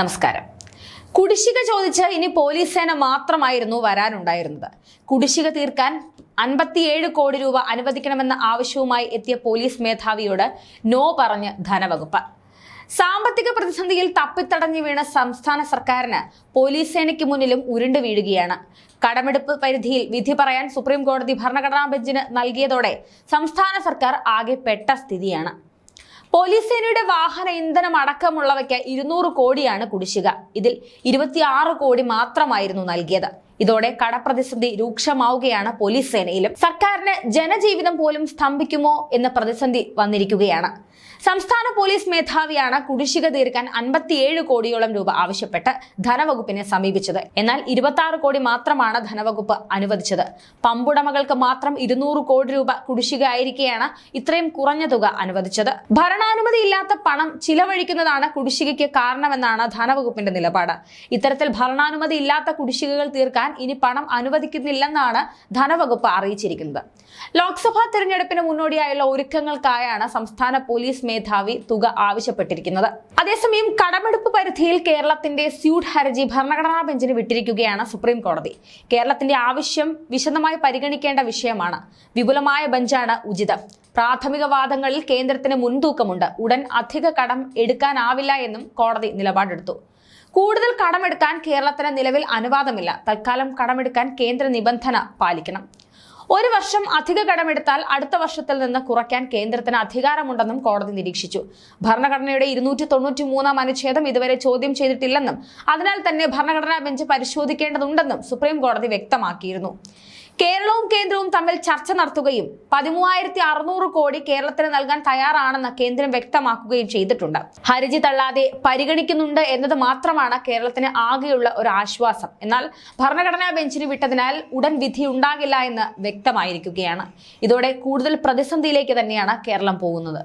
നമസ്കാരം. കുടിശ്ശിക ചോദിച്ച് ഇനി പോലീസ് സേന മാത്രമായിരുന്നു വരാനുണ്ടായിരുന്നത്. കുടിശ്ശിക തീർക്കാൻ അൻപത്തിയേഴ് കോടി രൂപ അനുവദിക്കണമെന്ന ആവശ്യവുമായി എത്തിയ പോലീസ് മേധാവിയോട് നോ പറഞ്ഞ് ധനവകുപ്പ്. സാമ്പത്തിക പ്രതിസന്ധിയിൽ തപ്പിത്തടഞ്ഞു വീണ സംസ്ഥാന സർക്കാരിന് പോലീസ് സേനയ്ക്ക് മുന്നിലും ഉരുണ്ടു വീഴുകയാണ്. കടമെടുപ്പ് പരിധിയിൽ വിധി പറയാൻ സുപ്രീം കോടതി ഭരണഘടനാ ബെഞ്ചിന് നൽകിയതോടെ സംസ്ഥാന സർക്കാർ ആകെ പെട്ട സ്ഥിതിയാണ്. പോലീസ് സേനയുടെ വാഹന ഇന്ധനം അടക്കമുള്ളവയ്ക്ക് ഇരുന്നൂറ് കോടിയാണ് കുടിശ്ശിക. ഇതിൽ ഇരുപത്തിയാറ് കോടി മാത്രമായിരുന്നു നൽകിയത്. ഇതോടെ കടപ്രതിസന്ധി രൂക്ഷമാവുകയാണ് പോലീസ് സേനയിലും. സർക്കാരിന് ജനജീവിതം പോലും സ്തംഭിക്കുമോ എന്ന പ്രതിസന്ധി വന്നിരിക്കുകയാണ്. സംസ്ഥാന പോലീസ് മേധാവിയാണ് കുടിശ്ശിക തീർക്കാൻ അൻപത്തിയേഴ് കോടിയോളം രൂപ ആവശ്യപ്പെട്ട് ധനവകുപ്പിനെ സമീപിച്ചത്. എന്നാൽ ഇരുപത്തി കോടി മാത്രമാണ് ധനവകുപ്പ് അനുവദിച്ചത്. പമ്പുടമകൾക്ക് മാത്രം ഇരുന്നൂറ് കോടി രൂപ കുടിശ്ശിക ആയിരിക്കെയാണ് ഇത്രയും കുറഞ്ഞ തുക അനുവദിച്ചത്. ഭരണാനുമതി ഇല്ലാത്ത പണം ചിലവഴിക്കുന്നതാണ് കുടിശ്ശികയ്ക്ക് കാരണമെന്നാണ് ധനവകുപ്പിന്റെ നിലപാട്. ഇത്തരത്തിൽ ഭരണാനുമതി ഇല്ലാത്ത കുടിശ്ശികകൾ തീർക്കാൻ ഇനി പണം അനുവദിക്കുന്നില്ലെന്നാണ് ധനവകുപ്പ് അറിയിച്ചിരിക്കുന്നത്. ലോക്സഭാ തെരഞ്ഞെടുപ്പിന് മുന്നോടിയായുള്ള ഒരുക്കങ്ങൾക്കായാണ് സംസ്ഥാന പോലീസ് മേധാവി തുക ആവശ്യപ്പെട്ടിരിക്കുന്നത്. അതേസമയം കടമെടുപ്പ് പരിധിയിൽ കേരളത്തിന്റെ സ്യൂട്ട് ഹർജി ഭരണഘടനാ ബെഞ്ചിന് വിട്ടിരിക്കുകയാണ് സുപ്രീം കോടതി കേരളത്തിന്റെ ആവശ്യം വിശദമായി പരിഗണിക്കേണ്ട വിഷയമാണ്. വിപുലമായ ബെഞ്ചാണ് ഉചിതം. പ്രാഥമിക വാദങ്ങളിൽ കേന്ദ്രത്തിന് മുൻതൂക്കമുണ്ട്. ഉടൻ അധിക കടം എടുക്കാനാവില്ല എന്നും കോടതി നിലപാടെടുത്തു. കൂടുതൽ കടമെടുക്കാൻ കേരളത്തിന് നിലവിൽ അനുവാദമില്ല. തൽക്കാലം കടമെടുക്കാൻ കേന്ദ്ര നിബന്ധന പാലിക്കണം. ഒരു വർഷം അധിക കടമെടുത്താൽ അടുത്ത വർഷത്തിൽ നിന്ന് കുറയ്ക്കാൻ കേന്ദ്രത്തിന് അധികാരമുണ്ടെന്നും കോടതി നിരീക്ഷിച്ചു. ഭരണഘടനയുടെ ഇരുന്നൂറ്റി തൊണ്ണൂറ്റി മൂന്നാം അനുച്ഛേദം ഇതുവരെ ചോദ്യം ചെയ്തിട്ടില്ലെന്നും അതിനാൽ തന്നെ ഭരണഘടനാ ബെഞ്ച് പരിശോധിക്കേണ്ടതുണ്ടെന്നും സുപ്രീം കോടതി വ്യക്തമാക്കിയിരുന്നു. കേരളവും കേന്ദ്രവും തമ്മിൽ ചർച്ച നടത്തുകയും പതിമൂവായിരത്തി അറുന്നൂറ് കോടി കേരളത്തിന് നൽകാൻ തയ്യാറാണെന്ന് കേന്ദ്രം വ്യക്തമാക്കുകയും ചെയ്തിട്ടുണ്ട്. ഹർജി തള്ളാതെ പരിഗണിക്കുന്നുണ്ട് എന്നത് മാത്രമാണ് കേരളത്തിന് ആകെയുള്ള ഒരു ആശ്വാസം. എന്നാൽ ഭരണഘടനാ ബെഞ്ചിന് വിട്ടതിനാൽ ഉടൻ വിധി ഉണ്ടാകില്ല എന്ന് വ്യക്തമായിരിക്കുകയാണ്. ഇതോടെ കൂടുതൽ പ്രതിസന്ധിയിലേക്ക് തന്നെയാണ് കേരളം പോകുന്നത്.